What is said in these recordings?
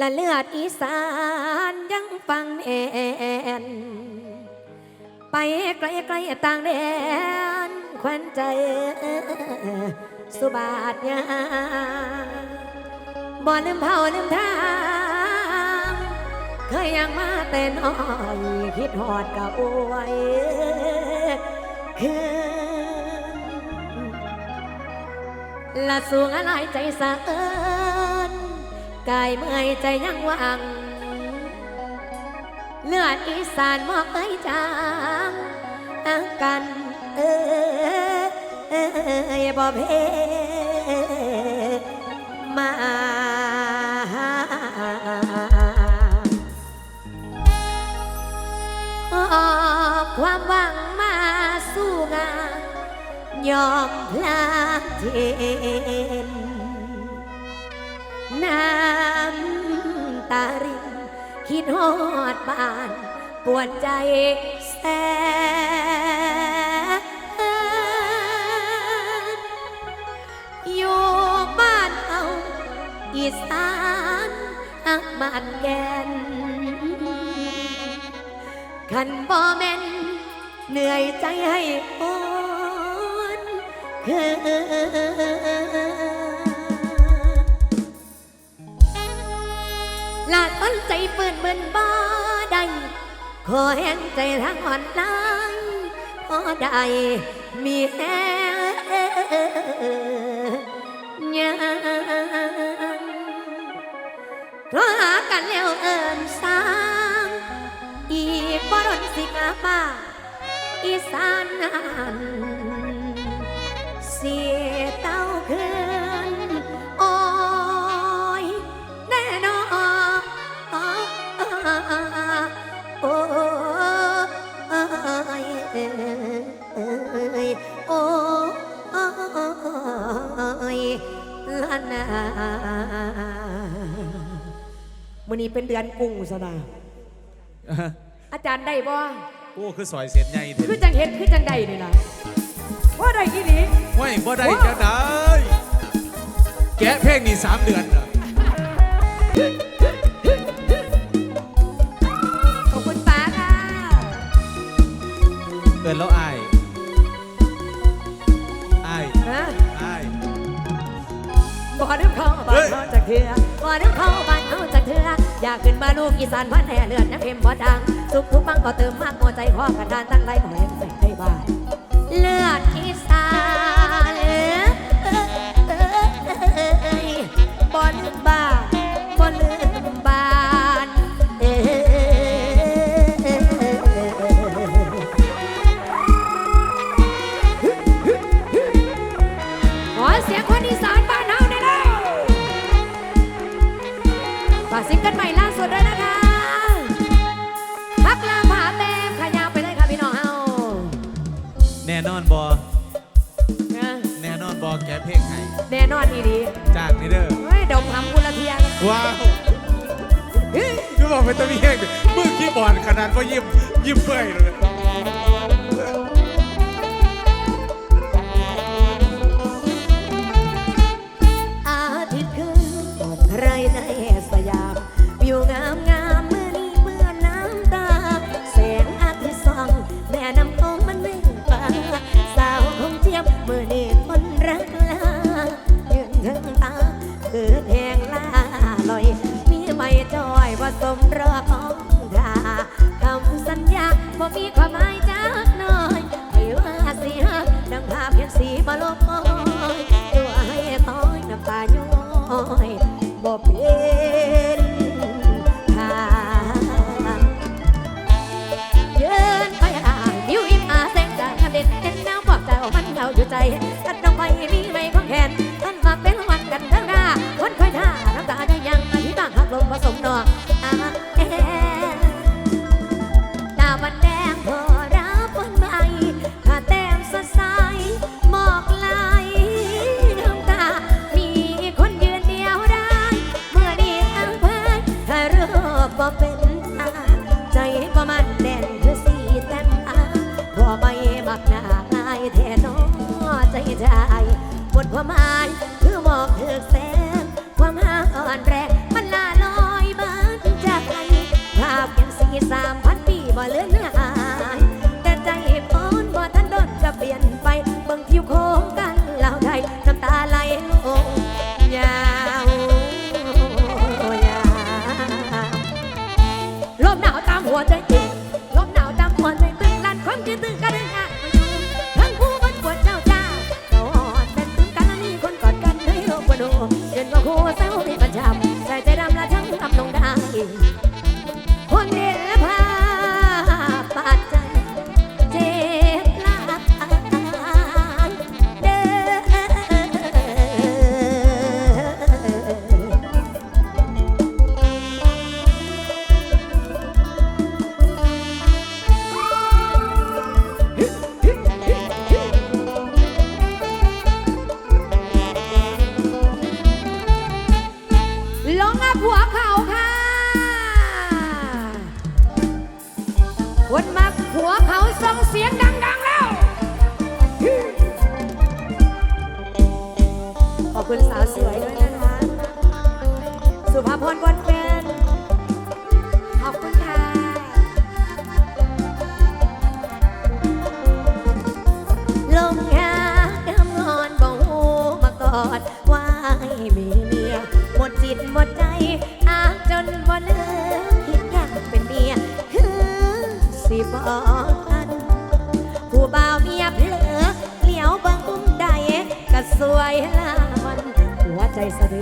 ละเลือดอีสานยังฟังแอนไปไกลไกลๆต่างแดนควันใจสุบาทยาบ่ลืมเผาลืมทางเคยยังมาแต่น้อยคิดหอดกะอวยคืนละสูงอะไรใจสะเอิน กายเมื่อยใจยังวัง เลือดอีสานมอกเอ้ยจางอากันเอ้ยเอ้ยบ่เพมาอบความหวังมาสู้งานยอมพลาดเทน น้ำตาริน คิดฮอดบ้าน ปวดใจแสนอยู่บ้านเอาอีสานอักบ้านแกนขันบ่แม่นเหนื่อยใจให้โอนคือ ลาต้นใจเปิ่นเบิ่นบ่ได้ขอแห้งใจทางอ่อนลายพอได้มีแห้งยังเพราะหากันแล้วเอินสร้างอีกบ่ดนสิกลับบ้าอีสานนั้นเสียเต้าคืน ยโอ้ยลานามื้อนี้เป็นเดือนกุ้งซะนะอาจารย์ได้บ่โอ้คือซอยเสียนใหญ่เถคืออะจังเห็นคือจังได้นี่ล่ะว่าได้กี่นี้ไม่บ่ได้จะได้แกะเพลงนี่สามเดือนเหรอ เกินแล้วอายอายฮะอาย บ่นึกเข้าบ้านเขาจากเถื่อบ่นึกเข้าบ้านเขาจากเถื่ออยากขึ้นมาลูกอีสานพันแห่เลือดน้ำเค็มบ่จางสุขทุกข์บังก็เติมมากหัวใจขอกันดานตั้งไรขอให้ใส่ให้บ้านเลือดอี อร์ด มีความหมายจากหน้อยให้ว่าสิฮักดังภาพเพียงสีมาลบมอง ดความหมายคือบอกเธอแสน 这啥事啊 Esa de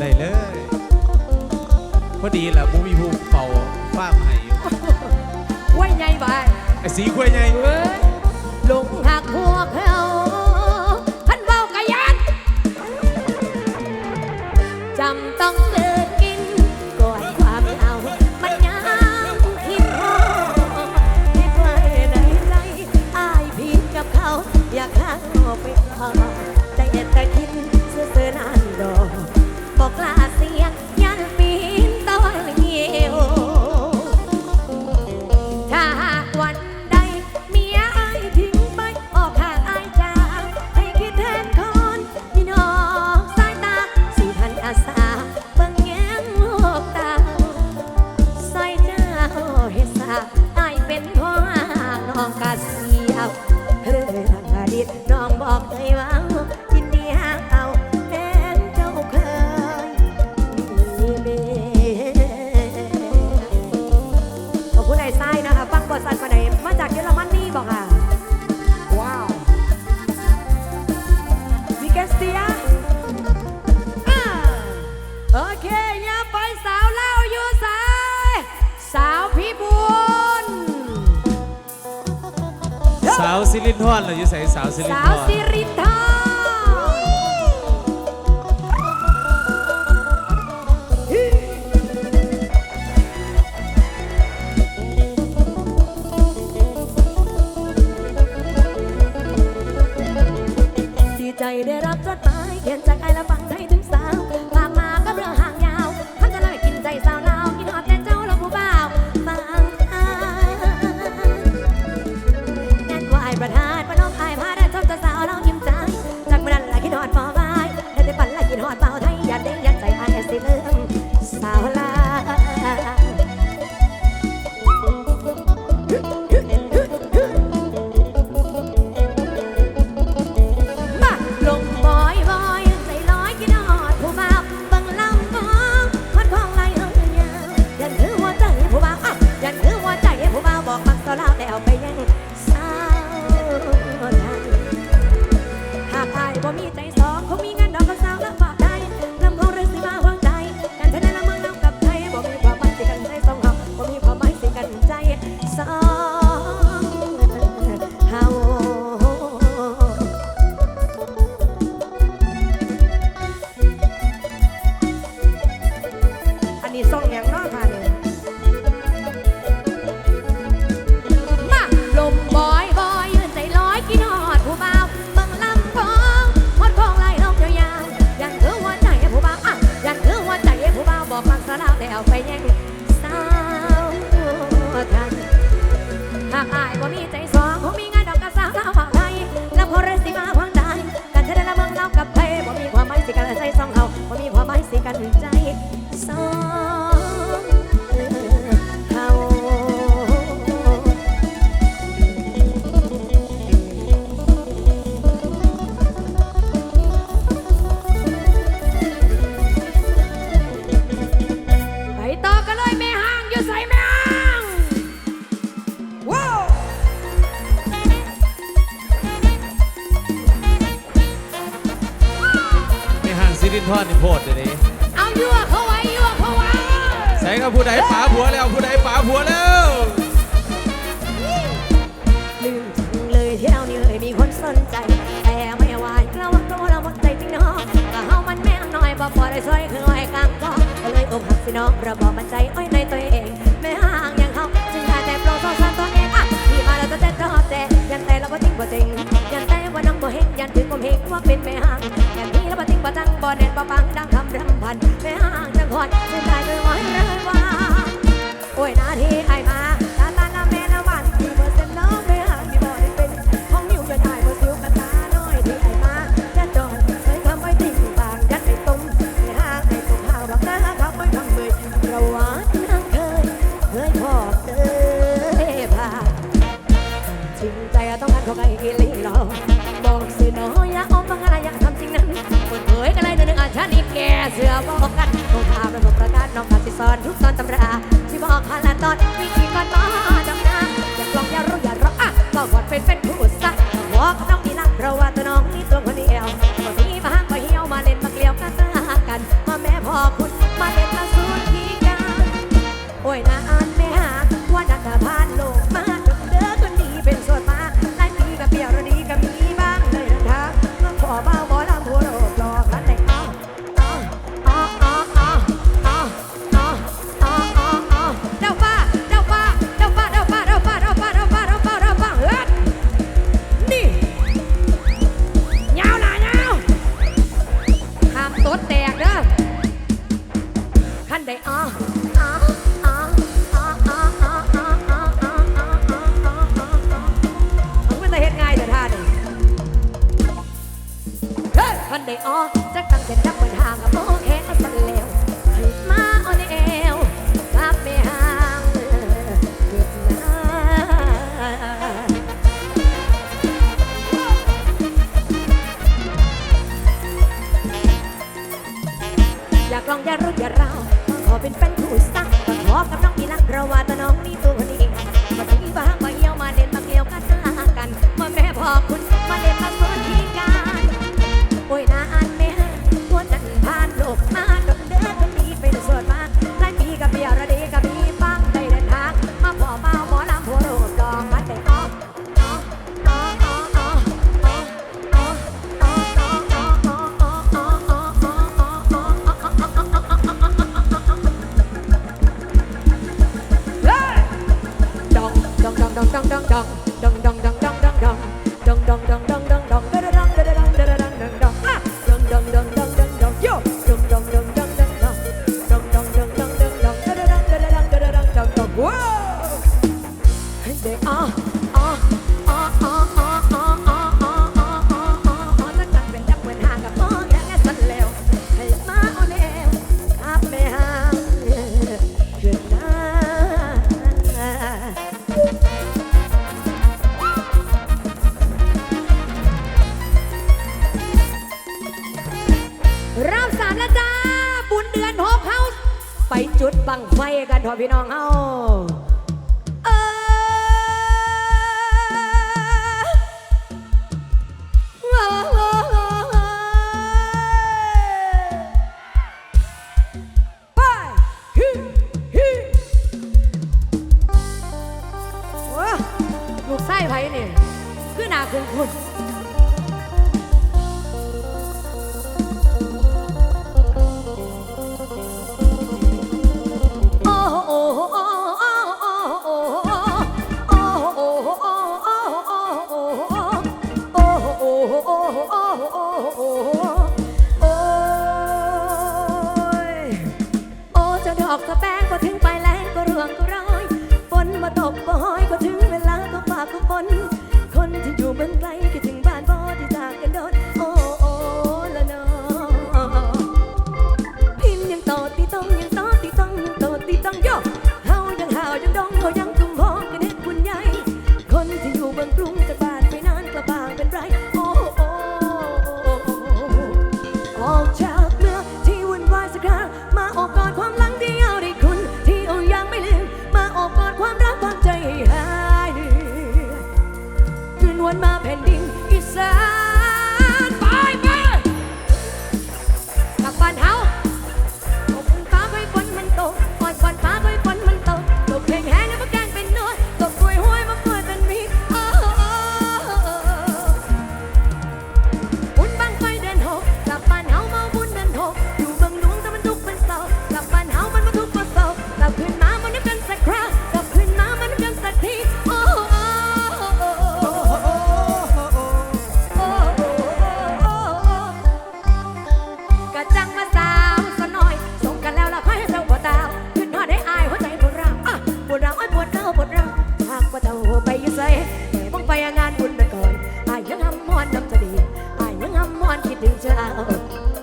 ได้เลย พอดีแหละบูมีผู้เป่าฟ้าใหม่ไว้ไงบายไอ้สีกล้วยไงเหลงหัก สาวสิรินทรเราอยู่ใส่สาวสิรินทร์ น้องระบอกมันใจอ้อยในตัวเองไม่ห่างอย่างเขาจึงได้แต่โปรดสงสารตัวเองอะที่มาแล้วจะแต่รอแต่ยันแต่เราบ่จริงบ่จริงยันแต่ว่าน้องบ่เห็นยันถึงความเฮงว่าเป็นไม่ห่างยันนี้เราบ่จริงบ่ตั้งบ่แน่นบ่ปังดังคำรำพันไม่ห่างจังคอนจึงได้ด้ว ตอนตำราที่บอกพาลาตอนวิธี เป็นแฟนคู่ซะขอกับน้องอีลักเราว่าต ถอพี่น้องเอา ต้องโยกเฮายังหาวยังดองเฮายัง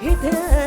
hit it.